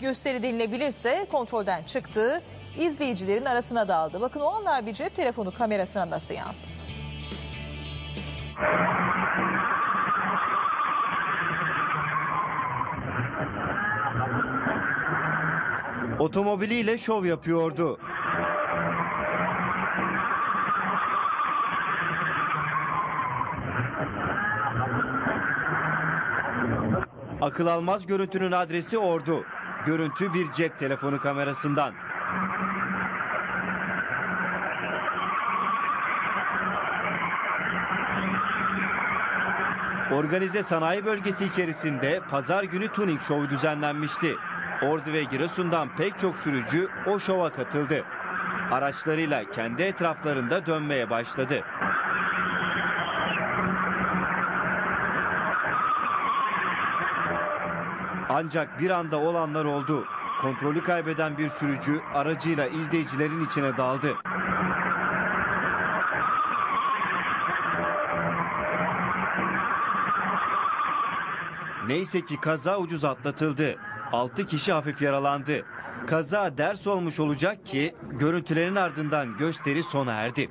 Gösteri dinlenebilirse kontrolden çıktı. izleyicilerin arasına daldı. Bakın o anlar bir cep telefonu kamerasına nasıl yansıdı. Otomobiliyle şov yapıyordu. Akıl almaz görüntünün adresi Ordu. Görüntü bir cep telefonu kamerasından. Organize sanayi bölgesi içerisinde pazar günü tuning şovu düzenlenmişti. Ordu ve Giresun'dan pek çok sürücü o şova katıldı. Araçlarıyla kendi etraflarında dönmeye başladı. Ancak bir anda olanlar oldu. Kontrolü kaybeden bir sürücü aracıyla izleyicilerin içine daldı. Neyse ki kaza ucuz atlatıldı. 6 kişi hafif yaralandı. Kaza ders olmuş olacak ki görüntülerin ardından gösteri sona erdi.